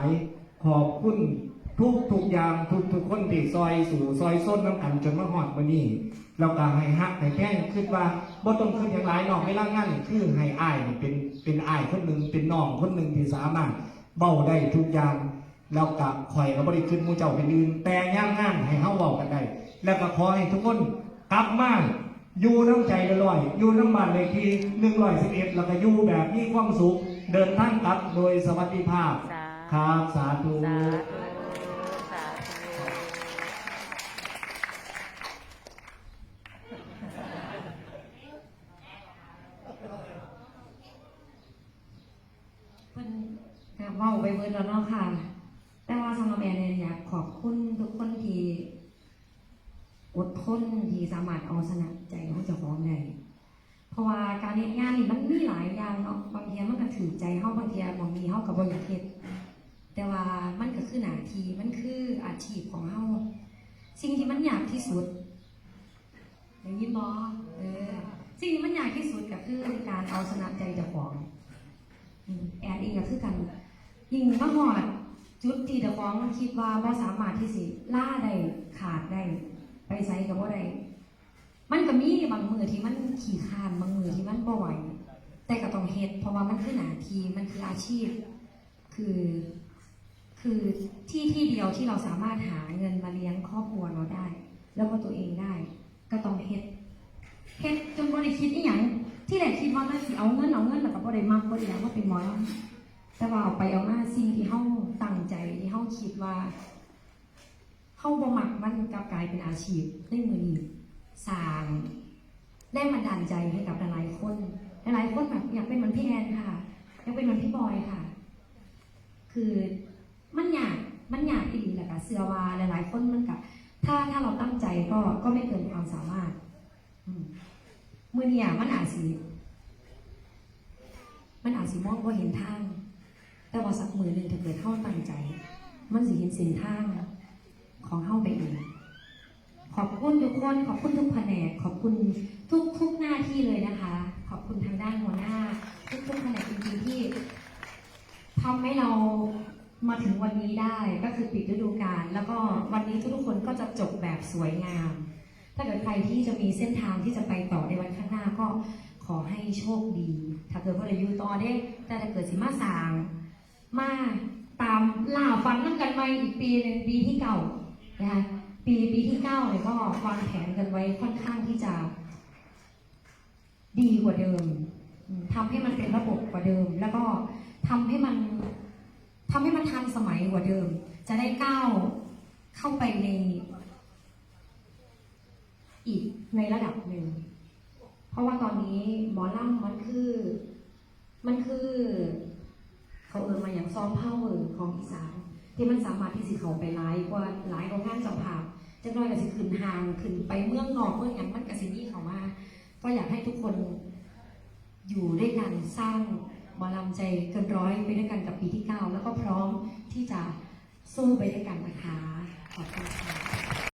ายขอบคุณทุกทุกอย่างทุกทุกคนที่ซอยสู่ซอยส้นน้ำกันจนมาหอดวันนี้เราก็ให้ฮักให้แก้งคิดว่าบ่ต้องคิดอย่างไรนอกเวลางานนี่คือให้อายเป็นเป็นอ้ายคนหนึ่งเป็นน้องคนหนึ่งที่สามารถเบ้าได้ทุกอย่างแล้วก็คอยก็บริขึ้นมูเจ้าเป็นอื่นแต่ย่างงานให้เฮาเว้ากันได้แล้วก็ขอให้ทุกคนกลับมาอยู่น้ำใจละลอยอยู่น้ำบ้านเลขที่หนึ่งร้อยสิบเอ็ดแล้วก็อยู่แบบมีความสุขเดินทางกลับโดยสวัสดิภาพ ครับสาธุสาธุสาธุเพิ่นก็เว้าไปเบิดแล้วเนาะค่ะ แต่ว่าสำหรับแอนเนี่ยอยากขอบคุณทุกคนที่อดทนที่สามารถเอาชนะใจของเจ้าของได้เพราะว่าการเฮ็ดงานนี่มันมีหลายอย่างเนาะบางทีมันก็ถือใจเฮาบางทีบางทีเฮาก็บ่อยากเฮ็ด แต่ว่ามันก็คือหนาทีมันคืออาชีพของเฮาสิ่งที่มันยากที่สุดอย่างนี้บ่เออสิ่งที่มันยากที่สุดก็คือการเอาชนะใจเจ้าของแอนเองก็คือกันยิ่งมาหอดจุดที่เดฟ้องคิดว่าบ่สามารถที่สิล่าได้ขาดได้ไปใช้กับว่าได้มันก็มีบางมือที่มันขี่คร้านบางมือที่มันบ่ไหวแต่ก็ต้องเฮ็ดเพราะว่ามันคือหน้าที่มันคืออาชีพ คือ คือที่ที่เดียวที่เราสามารถหาเงินมาเลี้ยงครอบครัวเราได้ แล้วก็ตัวเองได้ ก็ต้องเฮ็ดเฮ็ดจนบ่ได้คิดอีหยังที่แรกคิดว่าน่าสิเอาเงินเอาเงินแล้วก็บ่ได้มักบ่ได้หยังว่าเป็นหมอลำแต่ว่าเอาไปเอามาสิ่งที่เฮาตั้งใจที่เฮาคิดว่าเฮาบ่มักมันกลับกลายเป็นอาชีพในมือนี้สร้างแรงบันดาลใจให้กับ สือว่าหลาย ๆ คนมันกับถ้าถ้าเราตั้งใจก็ก็ไม่เกินความสามารถอืมมื่อเนี่ยมันอาจสิมันอาจสิมองว่าเห็นทาง แต่ว่าสักมือหนึ่งถ้าเกิดเข้าตั้งใจ มันสิเห็นเส้นทางของเข้าไปเองขอบคุณทุกคน ขอบคุณทุกแผนก ขอบคุณทุกทุกหน้าที่เลยนะคะ ขอบคุณทางด้านหัวหน้า ทุกทุกแผนกจริงๆที่ทำให้เรา มาถึงวันนี้ได้ก็คือปิดฤดูกาลแล้วก็วันนี้ทุกๆคนก็จะจบแบบสวยงาม ถ้าเกิดใครที่จะมีเส้นทางที่จะไปต่อในวันข้างหน้าก็ขอให้โชคดี ถ้าเกิดว่าเราอยู่ต่อได้ แต่ถ้าเกิดสิมาสางมาตามล่าฟันนั่งกันไปอีกปีหนึ่งปีที่เก่านะคะปีปีที่เก้าเนี่ยก็วางแผนกันไว้ค่อนข้างที่จะดีกว่าเดิมอืมทำให้มันเป็นระบบกว่าเดิม แล้วก็ทำให้มัน ทำให้มันทันสมัยกว่าเดิม จะได้ก้าวเข้าไปใน อีกในระดับหนึ่ง เพราะว่าตอนนี้หมอล่ำมันคือ มันคือ เขาเอินมาอย่างซอฟต์พาวเวอร์ของอีสานที่มันสามารถที่สิเขาไปไลฟ์กว่าหลายของงานเจ้าภาพจะน้อยก็สิขึ้นทางขึ้นไปเมืองนอกเมืองอย่างมันกสินี่เขามาก็อยากให้ทุกคนอยู่ด้วยกันสร้างหมอลำใจเกินร้อยไปด้วยกันกับปีที่ ที่จะสู้ไปด้วยกันนะคะ ขอบคุณค่ะ